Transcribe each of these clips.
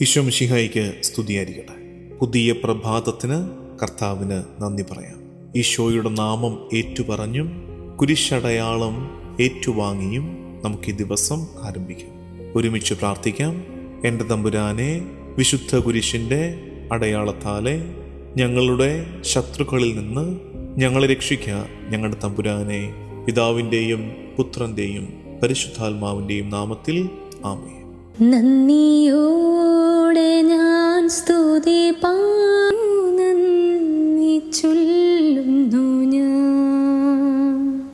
ഈശോ മിശിഹായിക്ക് സ്തുതിയായിരിക്കട്ടെ. പുതിയ പ്രഭാതത്തിന് കർത്താവിന് നന്ദി പറയാം. ഈശോയുടെ നാമം ഏറ്റുപറഞ്ഞും കുരിശടയാളം ഏറ്റുവാങ്ങിയും നമുക്ക് ഈ ദിവസം ആരംഭിക്കാം. ഒരുമിച്ച് പ്രാർത്ഥിക്കാം. എന്റെ തമ്പുരാനെ വിശുദ്ധ കുരിശിന്റെ അടയാളത്താലെ ഞങ്ങളുടെ ശത്രുക്കളിൽ നിന്ന് ഞങ്ങളെ രക്ഷിക്കുക ഞങ്ങളുടെ തമ്പുരാനെ പിതാവിന്റെയും പുത്രന്റെയും പരിശുദ്ധാത്മാവിന്റെയും നാമത്തിൽ ആമേ നന്ദിയോടെ ഞാൻ സ്തുതി നന്ദി ചൊല്ലുന്നു ഞാൻ.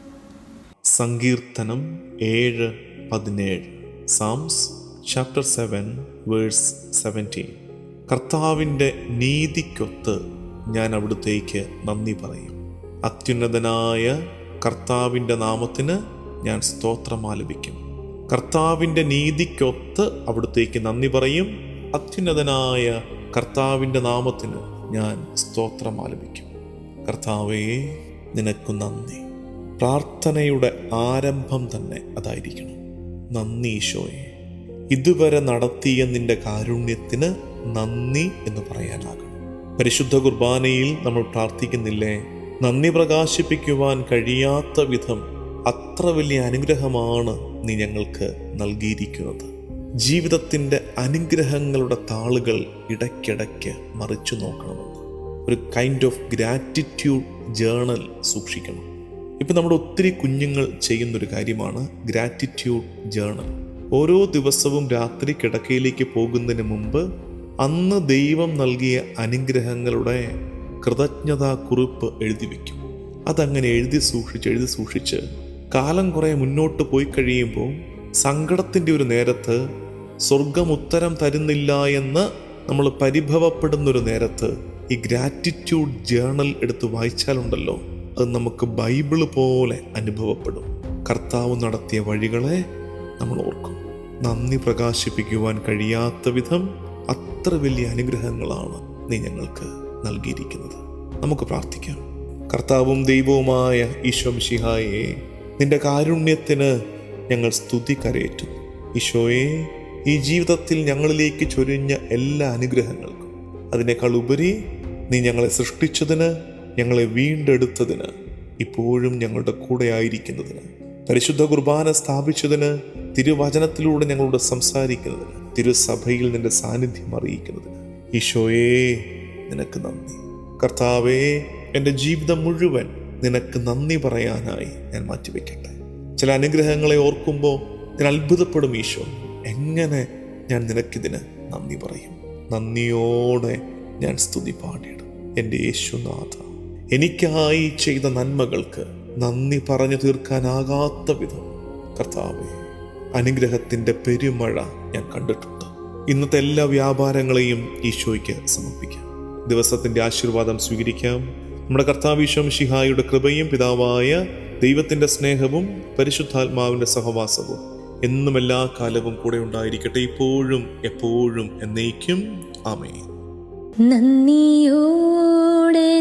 സങ്കീർത്തനം ഏഴ് പതിനേഴ്. Psalms chapter seven verse seventeen. കർത്താവിന്റെ നീതിക്കൊത്ത് ഞാൻ അവിടുത്തേക്ക് നന്ദി പറയും. അത്യുന്നതനായ കർത്താവിന്റെ നാമത്തിന് ഞാൻ സ്തോത്രം ആലപിക്കും. കർത്താവിന്റെ നീതിക്കൊത്ത് അവിടുത്തേക്ക് നന്ദി പറയും. അത്യുന്നതനായ കർത്താവിന്റെ നാമത്തിന് ഞാൻ സ്തോത്രം ആലപിക്കും. കർത്താവേ നിനക്ക് നന്ദി. പ്രാർത്ഥനയുടെ ആരംഭം തന്നെ അതായിരിക്കണം. നന്ദി ഈശോയെ. ഇതുവരെ നടത്തിയ നിന്റെ കാരുണ്യത്തിന് നന്ദി എന്ന് പറയാനാകും. പരിശുദ്ധ കുർബാനയിൽ നമ്മൾ പ്രാർത്ഥിക്കുന്നില്ലേ? നന്ദി പ്രകാശിപ്പിക്കുവാൻ കഴിയാത്ത വിധം അത്ര വലിയ അനുഗ്രഹമാണ് നീ ഞങ്ങൾക്ക് നൽകിയിരിക്കുന്നത്. ജീവിതത്തിന്റെ അനുഗ്രഹങ്ങളുടെ താളുകൾ ഇടയ്ക്കിടയ്ക്ക് മറിച്ചു നോക്കണമെന്ന് ഒരു കൈൻഡ് ഓഫ് ഗ്രാറ്റിറ്റ്യൂഡ് ജേണൽ സൂക്ഷിക്കണം. ഇപ്പം നമ്മുടെ ഒത്തിരി കുഞ്ഞുങ്ങൾ ചെയ്യുന്നൊരു കാര്യമാണ് ഗ്രാറ്റിറ്റ്യൂഡ് ജേണൽ ഓരോ ദിവസവും രാത്രി കിടക്കയിലേക്ക് പോകുന്നതിന് മുമ്പ് അന്ന് ദൈവം നൽകിയ അനുഗ്രഹങ്ങളുടെ കൃതജ്ഞതാ കുറിപ്പ് എഴുതി വയ്ക്കും. അതങ്ങനെ എഴുതി സൂക്ഷിച്ച് എഴുതി സൂക്ഷിച്ച് കാലം കുറേ മുന്നോട്ട് പോയി കഴിയുമ്പോൾ സങ്കടത്തിന്റെ ഒരു നേരത്ത് സ്വർഗം ഉത്തരം തരുന്നില്ല എന്ന് നമ്മൾ പരിഭവപ്പെടുന്നൊരു നേരത്ത് ഈ ഗ്രാറ്റിറ്റ്യൂഡ് ജേണൽ എടുത്ത് വായിച്ചാലുണ്ടല്ലോ. അത് നമുക്ക് ബൈബിൾ പോലെ അനുഭവപ്പെടും. കർത്താവ് നടത്തിയ വഴികളെ നമ്മൾ ഓർക്കും. നന്ദി പ്രകാശിപ്പിക്കുവാൻ കഴിയാത്ത വിധം അത്ര വലിയ അനുഗ്രഹങ്ങളാണ് നീ ഞങ്ങൾക്ക് നൽകിയിരിക്കുന്നത്. നമുക്ക് പ്രാർത്ഥിക്കാം. കർത്താവും ദൈവവുമായ ഈശോ മിശിഹായെ നിന്റെ കാരുണ്യത്തിന് ഞങ്ങൾ സ്തുതി കരയേറ്റും. ഈശോയെ ഈ ജീവിതത്തിൽ ഞങ്ങളിലേക്ക് ചൊരിഞ്ഞ എല്ലാ അനുഗ്രഹങ്ങൾക്കും അതിനേക്കാൾ ഉപരി നീ ഞങ്ങളെ സൃഷ്ടിച്ചതിന് ഞങ്ങളെ വീണ്ടെടുത്തതിന് ഇപ്പോഴും ഞങ്ങളുടെ കൂടെ ആയിരിക്കുന്നതിന് പരിശുദ്ധ കുർബാന സ്ഥാപിച്ചതിന് തിരുവചനത്തിലൂടെ ഞങ്ങളോട് സംസാരിക്കുന്നതിന് തിരുസഭയിൽ നിന്റെ സാന്നിധ്യം അറിയിക്കുന്നതിന്. ഈശോയേ നിനക്ക് നന്ദി. കർത്താവേ എന്റെ ജീവിതം മുഴുവൻ നിനക്ക് നന്ദി പറയാനായി ഞാൻ മാറ്റിവെക്കട്ടെ. ചില അനുഗ്രഹങ്ങളെ ഓർക്കുമ്പോൾ ഞാൻ അത്ഭുതപ്പെടും ഈശോ. എങ്ങനെ ഞാൻ നിനക്കിതിന് നന്ദി പറയും? നന്ദിയോടെ ഞാൻ സ്തുതി പാടിയിടും. എന്റെ യേശുനാഥ എനിക്കായി ചെയ്ത നന്മകൾക്ക് നന്ദി പറഞ്ഞു തീർക്കാനാകാത്ത വിധം കർത്താവെ അനുഗ്രഹത്തിന്റെ പെരുമഴ ഞാൻ കണ്ടിട്ടുണ്ട്. ഇന്നത്തെ എല്ലാ വ്യാപാരങ്ങളെയും ഈശോയ്ക്ക് സമർപ്പിക്കാം. ദിവസത്തിന്റെ ആശീർവാദം സ്വീകരിക്കാം. നമ്മുടെ കർത്താവിശ്വം ശിഹായുടെ കൃപയും പിതാവായ ദൈവത്തിന്റെ സ്നേഹവും പരിശുദ്ധാത്മാവിന്റെ സഹവാസവും എന്നും എല്ലാ കാലവും കൂടെ ഉണ്ടായിരിക്കട്ടെ. ഇപ്പോഴും എപ്പോഴും എന്നേക്കും. ആമേ നന്ദിയോടെ